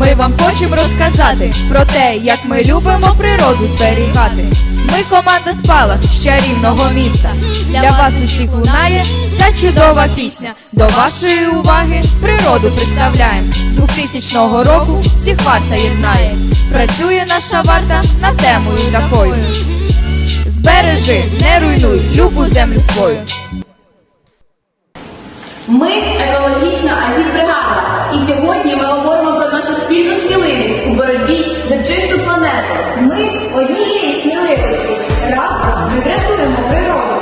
Ми вам хочемо розказати про те, як ми любимо природу зберігати. Ми команда спалах з чарівного міста. Для вас усіх лунає ця чудова пісня. До вашої уваги природу представляємо. 2000 року всіх варта єднає. Працює наша варта над темою такою. Збережи, не руйнуй любу землю свою. Ми екологічна агітбригада, і сьогодні ми говоримо про нашу спільну сміливість у боротьбі за чисту планету. Ми однієї сміливості. Разом ми врятуємо природу.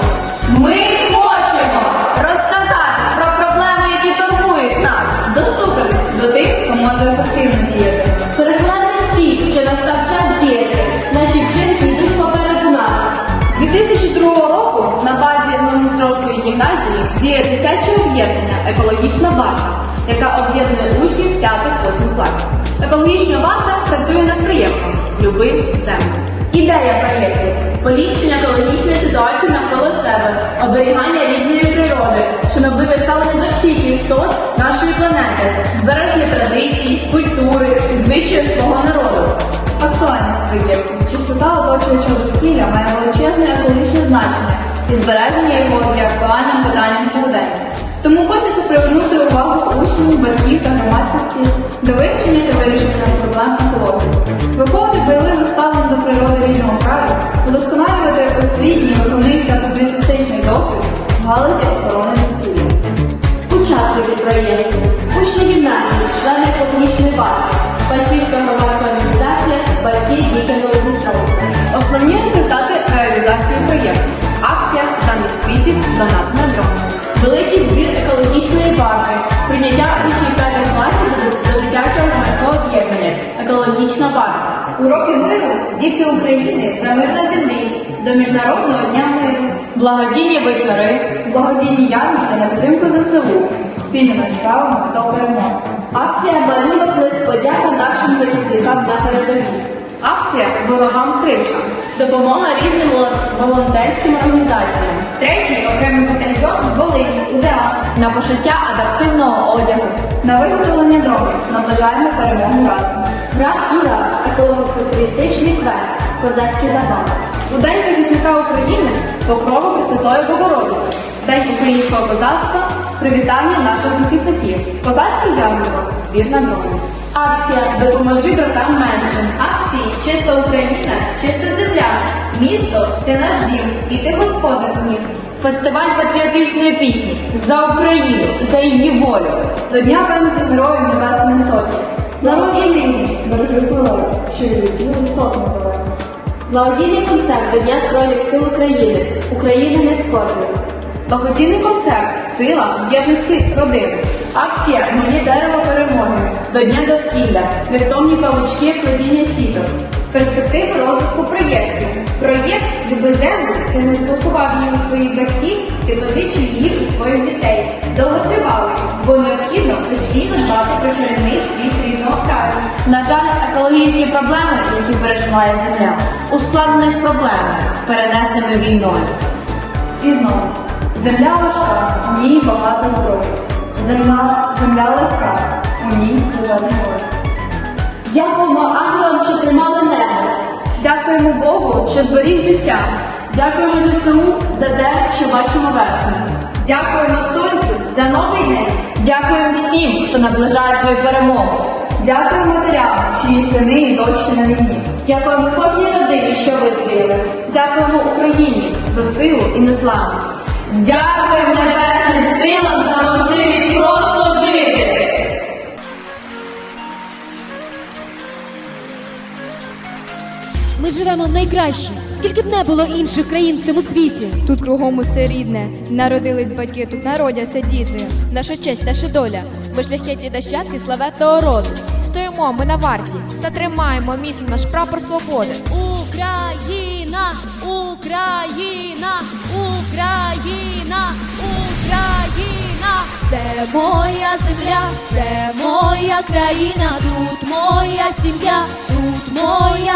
Ми хочемо розказати про проблеми, які турбують нас, Достукатись до тих, хто може ефективно діяти. переконати всіх, що настав час діяти. Наші вчинки йдуть попереду нас. З 2002 року на базі Новомостровської гімназії діє дитяче об'єднання Екологічна варта, яка об'єднує учнів 5-8 класів. Екологічна варта працює над проєктом Люби землю. Ідея проєкту поліпшення екологічної ситуації навколо себе, оберігання рідної природи, шанобливе ставлення до всіх істот нашої планети, збереження традицій, культури, звичаїв свого народу. Актуальність проєкту. Чистота оточуючого довкілля має величезне екологічне значення і збереження його є актуальним питанням сьогодення. Тому хочеться привернути увагу учнів, батьків та громадськості до вивчення та вирішення проблем екології. Виходити бойових ставлень до природи рідного краю, удосконалювати освітній, виховний та публіцистичний досвід в галузі охорони довкілля. Учасники проєкту, учні гімназії, члени екологічної варти, батьківська громадська організація, батьки дітям Новодністровська. Основні результати реалізації проєкту. Акція замість квітів донат Уроки миру діти України за мир на землі до Міжнародного дня миру. Благодійні вечори. Благодійні ярмарки на підтримку ЗСУ спільними справами до перемоги. Акція «Малюнок лист подяка нашим захисникам на передовій. Акція Ворогам кришка. Допомога різним волонтерським організаціям. Третій окремий батальйон Волині УДА На пошиття адаптивного одягу. на виготовлення дронів наближаємо перемогу разом. Град Джура. Еколого-патріотичний квест. Козацькі забави. У День захисника України покрову Пресвятої Богородиці. День українського козацтва. Привітання наших захисників. Козацький ярмарок. Збір на дрони. Акція Допоможи братам меншим. Акції Чиста Україна, чиста земля. Місто це наш дім, і ти господар в. Фестиваль патріотичної пісні за Україну, за її волю. До Дня пам'яті героїв Небесної Сотні. Благодійний рівні, бережи природу, що відлетіли сотні далеко. Благодійний концерт до Дня Збройних сил України. Україна не скорбна. Благодійний концерт Сила єдності родини. Акція Моє дерево перемоги до Дня довкілля. Невтомні павучки плетіння сіток. Перспективи розвитку проєкту. Проєкт Люби землю ти не спілкував її у своїх батьків, ти позичив її у своїх дітей. Довготривалий, бо необхідно постійно дбати про чарівний світ. На жаль, екологічні проблеми, які переживає земля, ускладнені з проблемами, перенесеними війною. І знову, земля важка, у ній багато зброї. Земля, земля легка, у ній живе герой. Дякуємо ангелам, що тримали небо. Дякуємо Богу, що зберіг життя. Дякуємо ЗСУ за те, що бачимо весну. Дякуємо сонцю за новий день. Дякуємо всім, хто наближає свою перемогу. Дякуємо матерям, чиї сини і дочки на війні. Дякуємо кожній родині, що вистояли. Дякуємо Україні за силу і незламність. Дякуємо небесним силам за можливість просто жити. Ми живемо в найкращій, скільки б не було інших країн в цьому світі. Тут кругом усе рідне, народились батьки, тут народяться діти. Наша честь, наша доля. Ми шляхетні нащадки славетного роду. Стоїмо ми на варті та тримаємо міцно наш прапор свободи. Україна, Україна, Україна, Україна. Це моя земля, це моя країна, тут моя сім'я, тут моя